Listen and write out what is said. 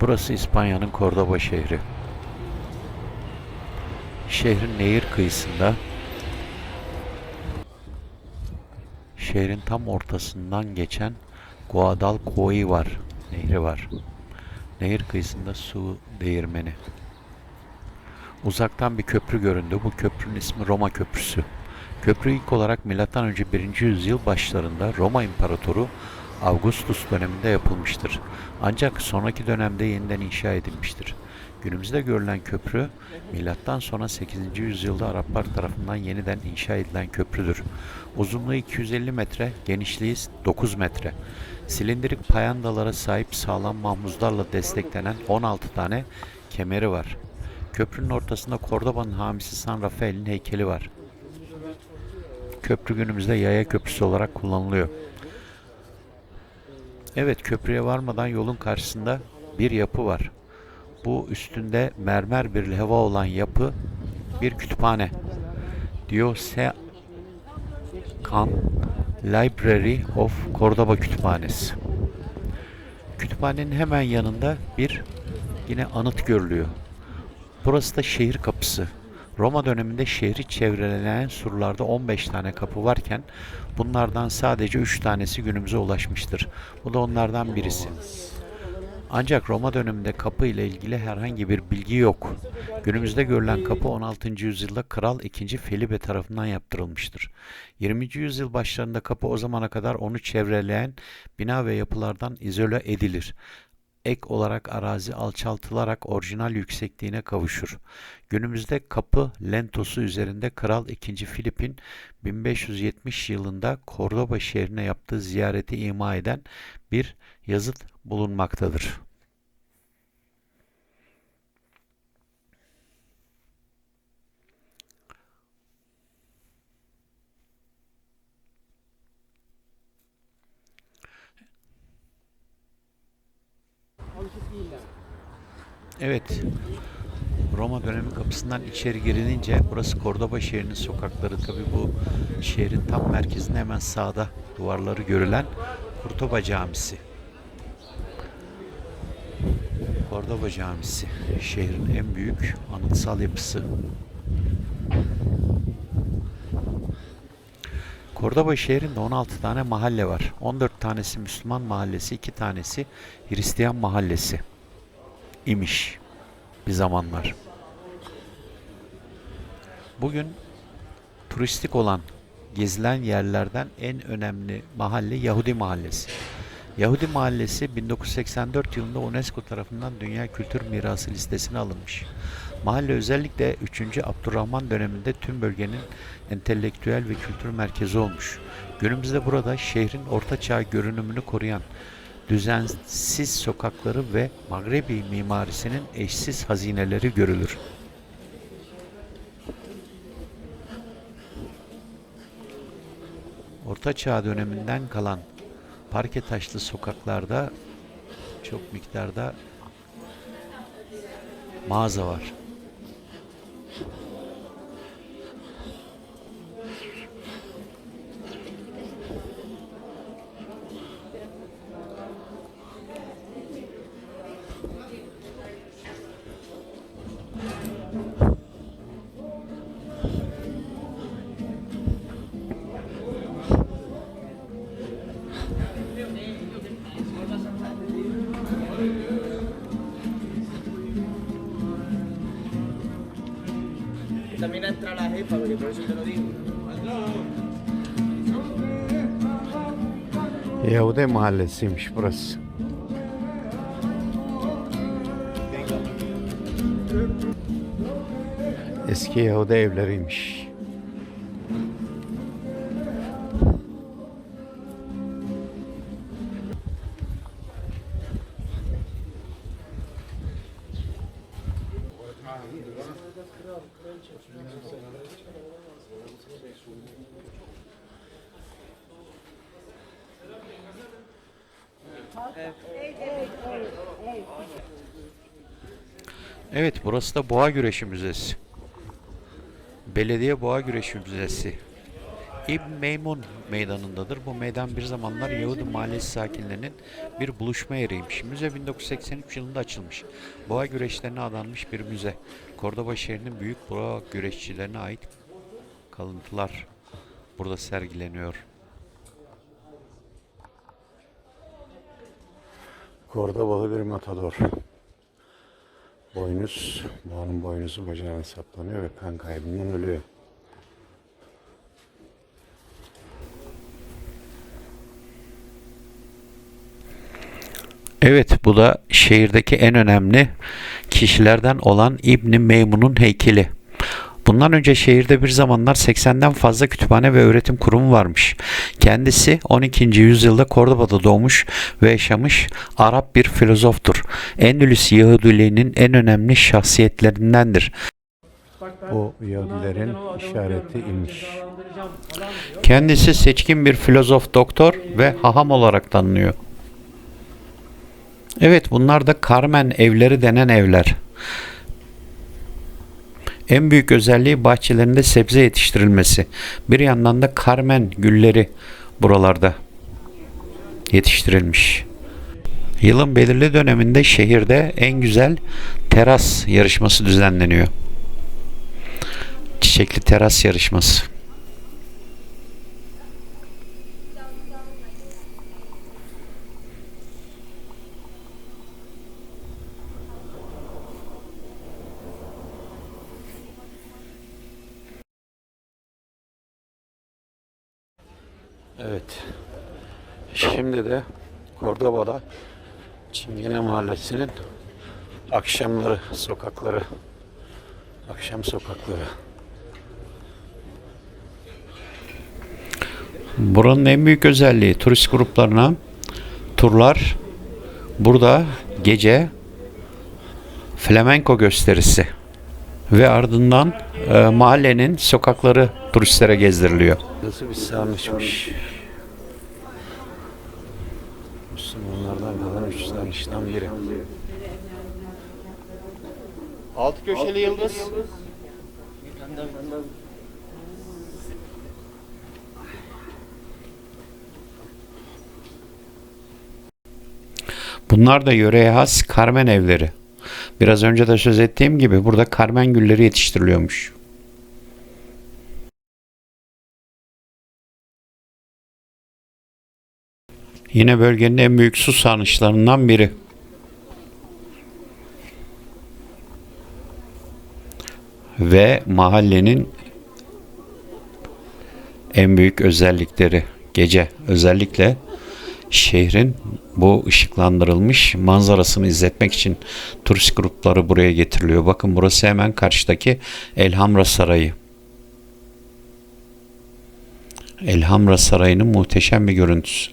Burası İspanya'nın Cordoba şehri. Şehrin nehir kıyısında şehrin tam ortasından geçen Guadalquivir var. Nehri var. Nehir kıyısında su değirmeni. Uzaktan bir köprü göründü. Bu köprünün ismi Roma Köprüsü. Köprü ilk olarak M.Ö. 1. yüzyıl başlarında Roma İmparatoru Augustus döneminde yapılmıştır. Ancak sonraki dönemde yeniden inşa edilmiştir. Günümüzde görülen köprü milattan sonra 8. yüzyılda Araplar tarafından yeniden inşa edilen köprüdür. Uzunluğu 250 metre, genişliği 9 metre. Silindirik payandalara sahip sağlam mahmuzlarla desteklenen 16 tane kemeri var. Köprünün ortasında Kordoba'nın hamisi San Rafael'in heykeli var. Köprü günümüzde yaya köprüsü olarak kullanılıyor. Evet köprüye varmadan yolun karşısında bir yapı var. Bu üstünde mermer bir leva olan yapı bir kütüphane. Diocesan Library of Cordoba Kütüphanesi. Kütüphanenin hemen yanında bir yine anıt görülüyor. Burası da şehir kapısı. Roma döneminde şehri çevreleyen surlarda 15 tane kapı varken bunlardan sadece 3 tanesi günümüze ulaşmıştır. Bu da onlardan birisi. Ancak Roma döneminde kapı ile ilgili herhangi bir bilgi yok. Günümüzde görülen kapı 16. yüzyılda Kral II. Felipe tarafından yaptırılmıştır. 20. yüzyıl başlarında kapı o zamana kadar onu çevreleyen bina ve yapılardan izole edilir ek olarak arazi alçaltılarak orijinal yüksekliğine kavuşur. Günümüzde kapı lentosu üzerinde Kral II. Filip'in 1570 yılında Cordoba şehrine yaptığı ziyareti ima eden bir yazıt bulunmaktadır. Evet. Roma dönemi kapısından içeri girilince burası Cordoba şehrinin sokakları. Tabi bu şehrin tam merkezinde hemen sağda duvarları görülen Kurtoba Camisi. Cordoba Camisi şehrin en büyük anıtsal yapısı. Cordoba şehrinde 16 tane mahalle var. 14 tanesi Müslüman mahallesi, 2 tanesi Hristiyan mahallesi imiş bir zamanlar. Bugün turistik olan gezilen yerlerden en önemli mahalle Yahudi Mahallesi. Yahudi Mahallesi 1984 yılında UNESCO tarafından Dünya Kültür Mirası listesine alınmış. Mahalle özellikle 3. Abdurrahman döneminde tüm bölgenin entelektüel ve kültür merkezi olmuş. Günümüzde burada şehrin ortaçağ görünümünü koruyan düzensiz sokakları ve Magrebi mimarisinin eşsiz hazineleri görülür. Orta Çağ döneminden kalan parke taşlı sokaklarda çok miktarda mağaza var. También entra la jefa, porque por eso te lo digo. Yahudi mahallesiymiş burası. Eski Yahudi evleriymiş. Evet burası da Boğa Güreşi Müzesi. Belediye Boğa Güreşi Müzesi. İbn Meymun meydanındadır. Bu meydan bir zamanlar Yahudi mahallesi sakinlerinin bir buluşma yeriymiş. Müze 1983 yılında açılmış. Boğa güreşlerine adanmış bir müze. Kordoba şehrinin büyük boğa güreşçilerine ait kalıntılar burada sergileniyor. Kordobalı bir matador. Boynuz, boğanın boynuzu bacağına saplanıyor ve kan kaybından ölüyor. Evet bu da şehirdeki en önemli kişilerden olan İbni Meymun'un heykeli. Bundan önce şehirde bir zamanlar 80'den fazla kütüphane ve öğretim kurumu varmış. Kendisi 12. yüzyılda Kordoba'da doğmuş ve yaşamış Arap bir filozoftur. Endülüs Yahudiliğinin en önemli şahsiyetlerindendir. Bu Yahudilerin işareti imiş. Kendisi seçkin bir filozof doktor ve haham olarak tanınıyor. Evet bunlar da Carmen evleri denen evler. En büyük özelliği bahçelerinde sebze yetiştirilmesi. Bir yandan da Carmen gülleri buralarda yetiştirilmiş. Yılın belirli döneminde şehirde en güzel teras yarışması düzenleniyor. Çiçekli teras yarışması. Evet. Şimdi de Kordoba'da Çingene Mahallesi'nin akşamları, sokakları, akşam sokakları. Buranın en büyük özelliği turist gruplarına turlar burada gece flamenko gösterisi ve ardından e, mahallenin sokakları turistlere gezdiriliyor. Nasıl bir sarnıçmış. Müslümanlardan kalan üç sarnıçtan biri. Altı köşeli yıldız. Bunlar da yöreye has karmen evleri. Biraz önce de söz ettiğim gibi burada karmen gülleri yetiştiriliyormuş. Yine bölgenin en büyük su sarnıçlarından biri. Ve mahallenin en büyük özellikleri gece özellikle şehrin bu ışıklandırılmış manzarasını izletmek için turist grupları buraya getiriliyor. Bakın burası hemen karşıdaki Elhamra Sarayı. Elhamra Sarayı'nın muhteşem bir görüntüsü.